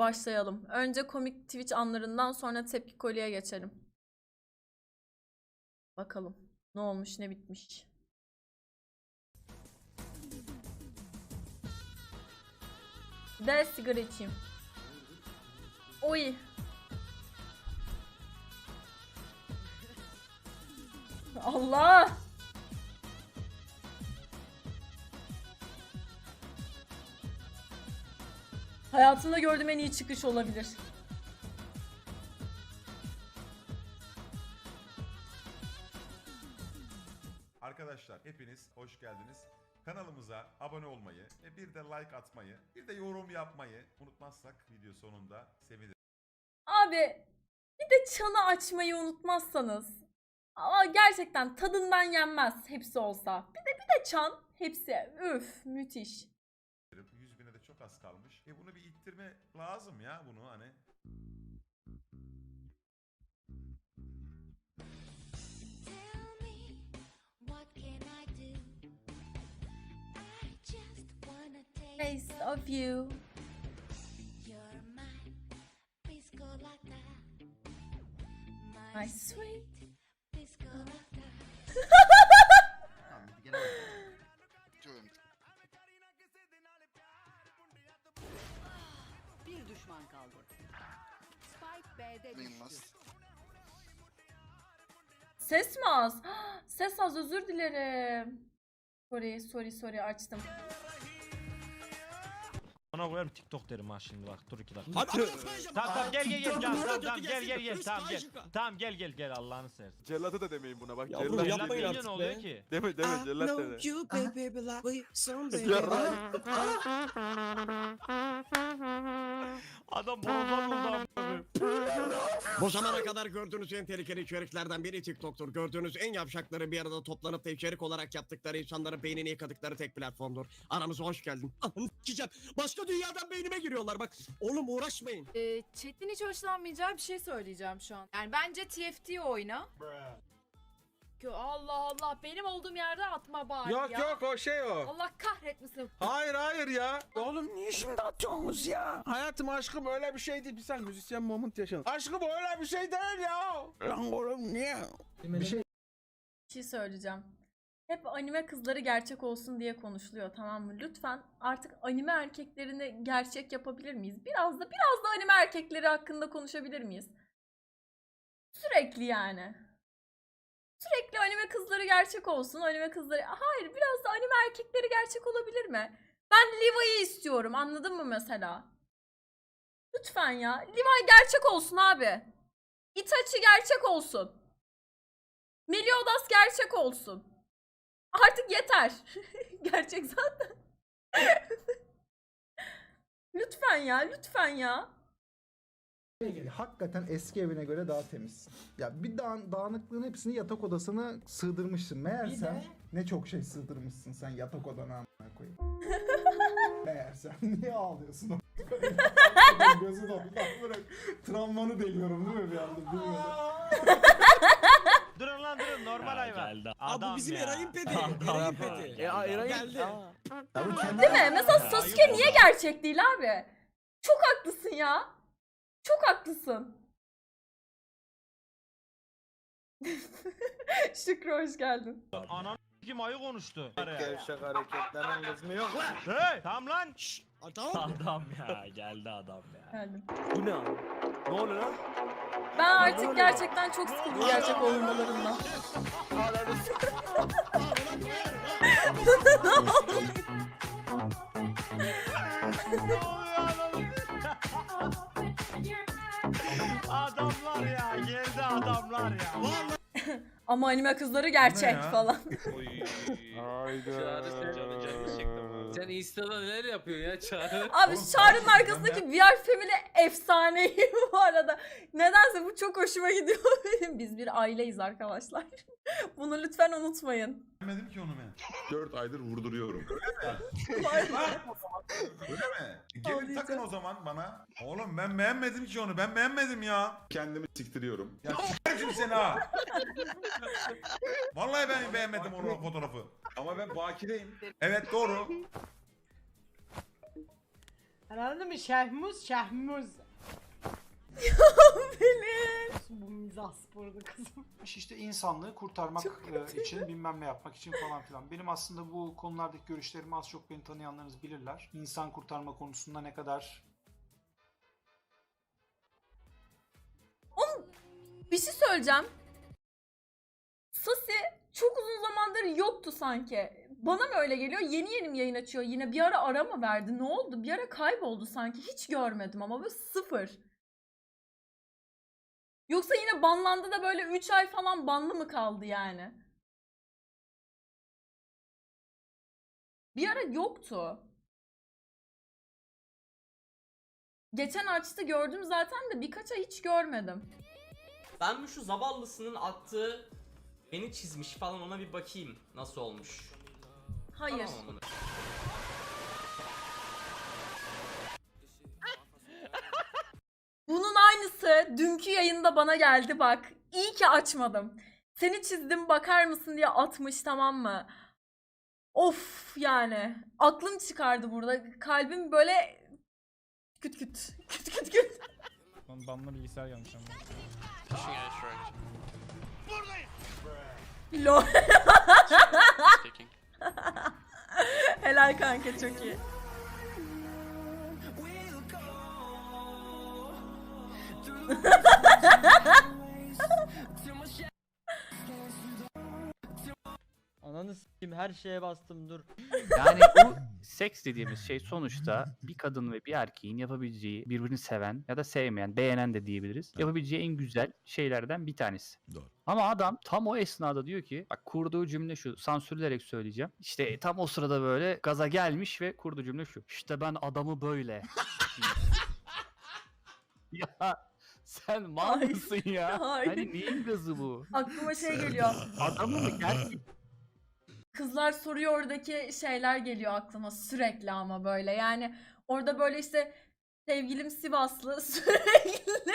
başlayalım. Önce komik Twitch anlarından sonra tepki kolye geçelim. Bakalım ne olmuş ne bitmiş. De sigara içeyim. Oy. Allah. Hayatımda gördüğüm en iyi çıkış olabilir. Arkadaşlar hepiniz hoş geldiniz. Kanalımıza abone olmayı ve bir de like atmayı, bir de yorum yapmayı unutmazsak video sonunda seviniriz. Abi bir de çanı açmayı unutmazsanız. Ama gerçekten tadından yenmez hepsi olsa. Bir de bir de çan hepsi. Üf müthiş. 100 bine de çok az kalmış. E bunu bir ittirme lazım ya bunu hani. Face of you. You're my piscolata, My sweet. Ses mi az? Ses az özür dilerim. Sorry sorry sorry açtım. Bana koyarım TikTok derim ha şimdi bak dur iki dakika. Hadi Tamam tamam gel gel gel tamam tamam tamam gel gel gel tamam gel. Tamam gel gel gel Allah'ını seversen. Cellatı da demeyin buna bak. Yavrum, Cellat yapmayın deyince artık ne oluyor be. ki? Deme deme I cellat know deme. you, baby, like some baby. Adam borazan oldu abi. Bu zamana kadar gördüğünüz en tehlikeli içeriklerden biri TikTok'tur. Gördüğünüz en yavşakları bir arada toplanıp da içerik olarak yaptıkları insanların beynini yıkadıkları tek platformdur. Aramıza hoş geldin. Sikeceğim. Başka dünyadan beynime giriyorlar bak. Oğlum uğraşmayın. Ee, Chat'in hiç hoşlanmayacağı bir şey söyleyeceğim şu an. Yani bence TFT oyna. Yo, Allah Allah benim olduğum yerde atma bari Yok ya. yok o şey o. Allah kahretmesin. Hayır hayır ya. Oğlum niye şimdi atıyorsunuz ya? Hayatım aşkım öyle bir şey değil. Bir sen müzisyen moment yaşadın. Aşkım öyle bir şey değil ya. Lan oğlum niye? Bir şey söyleyeceğim. Hep anime kızları gerçek olsun diye konuşuluyor tamam mı? Lütfen artık anime erkeklerini gerçek yapabilir miyiz? Biraz da biraz da anime erkekleri hakkında konuşabilir miyiz? Sürekli yani. Sürekli anime kızları gerçek olsun, anime kızları... Hayır, biraz da anime erkekleri gerçek olabilir mi? Ben Levi'yi istiyorum, anladın mı mesela? Lütfen ya. Levi gerçek olsun abi. Itachi gerçek olsun. Meliodas gerçek olsun. Artık yeter. gerçek zaten. lütfen ya, lütfen ya. Hakikaten eski evine göre daha temiz. Ya bir dağın, dağınıklığın hepsini yatak odasına sığdırmışsın. Meğersem ne çok şey sığdırmışsın sen yatak odana amına koyayım. Meğersem niye ağlıyorsun? Gözü doldu. Bırak. Travmanı deliyorum değil mi bir anda? Bilmiyorum. Durun lan durun normal hayvan. Aa, Adam bu bizim. Eray'ın pedi. Eray'ın pedi. E Eray'ın- Geldi. Değil mi? Mesela Sasuke niye gerçek değil abi? Çok haklısın ya. Çok haklısın. Şükrü hoş geldin. Anan kim ayı konuştu. Gevşek hareketlerin lüzumu yok lan. Hey tamam lan. Şşş. Tamam. Adam ya geldi adam ya. Geldim. Bu ne abi? Ne oluyor lan? Ben artık gerçekten çok sıkıldım gerçek olmalarından. Ama anime kızları gerçek falan. Hayda. Sen Insta'da neler yapıyorsun ya Çağrı? Abi Oğlum, Çağrı'nın fark arkasındaki VR Family efsaneyi bu arada. Nedense bu çok hoşuma gidiyor benim. Biz bir aileyiz arkadaşlar. Bunu lütfen unutmayın. Beğenmedim ki onu ben. 4 aydır vurduruyorum. Öyle mi? Gelin Ağlayacağım. takın o zaman bana. Oğlum ben beğenmedim ki onu. Ben beğenmedim ya. Kendimi siktiriyorum. Ya s**erim şimdi seni ha. Vallahi ben beğenmedim onu o fotoğrafı. Ama ben bakireyim. Evet doğru. Anladın mı? Şehmuz, şehmuz. Pelin. Bu mizah spordu kızım. İşte insanlığı kurtarmak e, için bilmem ne yapmak için falan filan. Benim aslında bu konulardaki görüşlerimi az çok beni tanıyanlarınız bilirler. İnsan kurtarma konusunda ne kadar Bir şey söyleyeceğim. Sasi çok uzun zamandır yoktu sanki. Bana mı öyle geliyor? Yeni yeni mi yayın açıyor? Yine bir ara ara mı verdi? Ne oldu? Bir ara kayboldu sanki. Hiç görmedim ama böyle sıfır. Yoksa yine banlandı da böyle 3 ay falan banlı mı kaldı yani? Bir ara yoktu. Geçen açtı gördüm zaten de birkaç ay hiç görmedim. Ben bu şu zavallısının attığı beni çizmiş falan ona bir bakayım nasıl olmuş. Hayır. Tamam amına. Bunun aynısı dünkü yayında bana geldi bak. İyi ki açmadım. Seni çizdim bakar mısın diye atmış tamam mı? Of yani. Aklım çıkardı burada. Kalbim böyle küt küt. Küt küt küt. Banla bilgisayar gelmiş ama. Lol. Helal kanka çok iyi. Ananı s**eyim her şeye bastım dur. Yani bu seks dediğimiz şey sonuçta bir kadın ve bir erkeğin yapabileceği birbirini seven ya da sevmeyen, beğenen de diyebiliriz. Yapabileceği en güzel şeylerden bir tanesi. Doğru. Ama adam tam o esnada diyor ki bak kurduğu cümle şu sansürlerek söyleyeceğim. İşte tam o sırada böyle gaza gelmiş ve kurduğu cümle şu. İşte ben adamı böyle. ya sen mal mısın ya? hayır. Hani neyin gazı bu? Aklıma şey geliyor. Adamı mı gerçek Kızlar soruyor oradaki şeyler geliyor aklıma sürekli ama böyle yani orada böyle işte sevgilim Sivaslı sürekli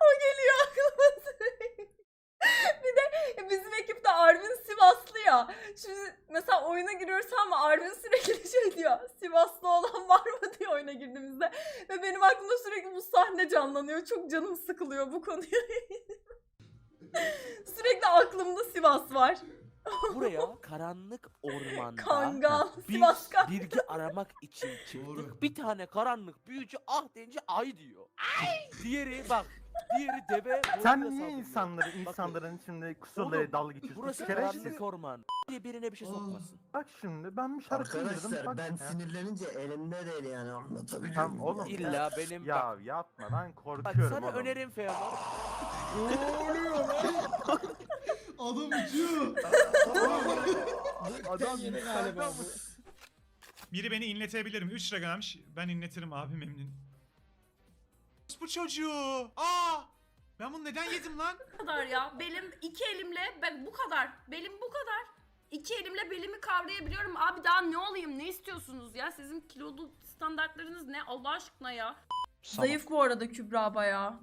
o geliyor aklıma sürekli. Bir de bizim ekipte Arvin Sivaslı ya. Şimdi mesela oyuna giriyoruz ama Arvin sürekli şey diyor. Sivaslı olan var mı diye oyuna girdiğimizde. Ve benim aklımda sürekli bu sahne canlanıyor. Çok canım sıkılıyor bu konuya. Sürekli aklımda Sivas var. Buraya karanlık ormanda Kangal, bir Sivas Kangal. bilgi aramak için çıktık. Bir tane karanlık büyücü ah deyince ay diyor. Diğeri bak, diğeri deve. boynuna saldırıyor. insanların şimdi Oğlum, dalga Burası karanlık orman. Diye birine bir şey sokmasın. Bak şimdi ben bir şarkı Arkadaşlar ben sinirlenince elimde değil yani anlatabiliyor Tamam muyum? oğlum. İlla benim bak, yapma ben bak korkuyorum sana önerim Feanor. Adam uçuyor. Adam galiba bu. Biri beni inletebilir mi? 3 lira gelmiş. Ben inletirim abi memnun. Bu çocuğu. Aa! Ben bunu neden yedim lan? Bu kadar ya. Belim iki elimle ben bu kadar. Belim bu kadar. İki elimle belimi kavrayabiliyorum. Abi daha ne olayım? Ne istiyorsunuz ya? Sizin kilolu standartlarınız ne? Allah aşkına ya. Zayıf bu arada Kübra bayağı.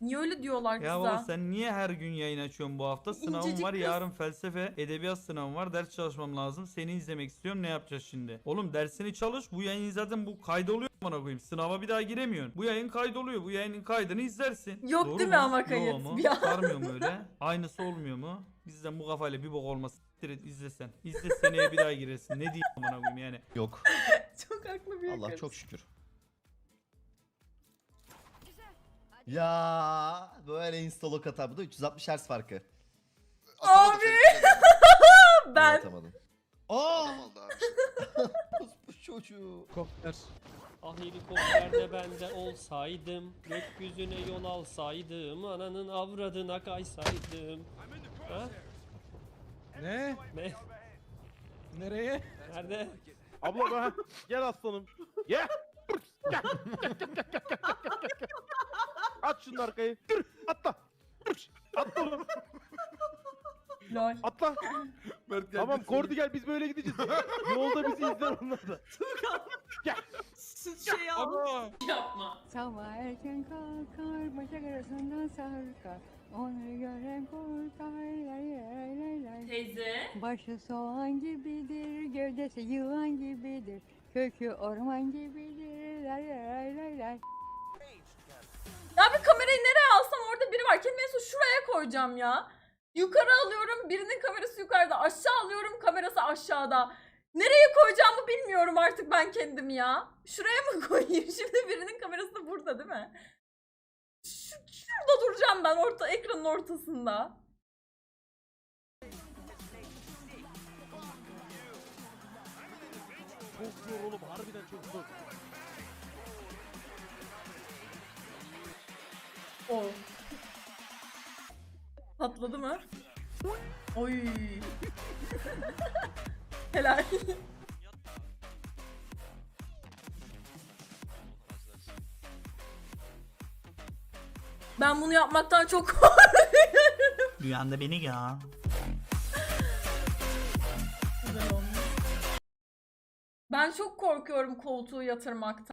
Niye öyle diyorlar kıza? Ya baba sen niye her gün yayın açıyorsun bu hafta? Sınavım İncecik var kız. yarın felsefe, edebiyat sınavım var. Ders çalışmam lazım. Seni izlemek istiyorum. Ne yapacağız şimdi? Oğlum dersini çalış. Bu yayın zaten bu kaydoluyor bana koyayım. Sınava bir daha giremiyorsun. Bu yayın kaydoluyor. Bu yayının kaydını izlersin. Yok Doğru değil mi mu? ama kayıt? mu? Bir an- Sarmıyor mu öyle? Aynısı olmuyor mu? Bizden bu kafayla bir bok olmaz. Siktir et, izlesen. İzle seneye bir daha girersin. Ne diyeyim bana koyayım yani. Yok. Çok haklı bir Allah kız. çok şükür. Ya böyle instalok hata bu da 360 Hz farkı. Abi ben Atamadım. Aa! bu çocuğu. Kopter. Ah helikopterde bende olsaydım Gökyüzüne yol alsaydım Ananın avradına kaysaydım Ha? Ne? Ne? Nereye? Nerede? Abla ben gel aslanım. Gel. Gel. At şunun arkayı. Dur. Atla. Dur. Atla oğlum. lol. Atla. tamam Kordi gel biz böyle gideceğiz. Yolda bizi izler onlar da. gel. şey al. Yapma. Sabah erken kalkar, bacak arasından sarkar. Onu gören korkar, lay lay lay lay. Teyze. Başı soğan gibidir, gövdesi yılan gibidir. Kökü orman gibidir, lay lay lay lay. Ya bir kamerayı nereye alsam orada biri var. Kendimi en son şuraya koyacağım ya. Yukarı alıyorum. Birinin kamerası yukarıda. Aşağı alıyorum. Kamerası aşağıda. Nereye koyacağımı bilmiyorum artık ben kendimi ya. Şuraya mı koyayım? Şimdi birinin kamerası da burada değil mi? Şu, şurada duracağım ben orta ekranın ortasında. Çok zor harbiden çok zor. O. Patladı mı? Oy. Helal. Ben bunu yapmaktan çok korkuyorum. Rüyanda beni ya. Ben çok korkuyorum koltuğu yatırmaktan.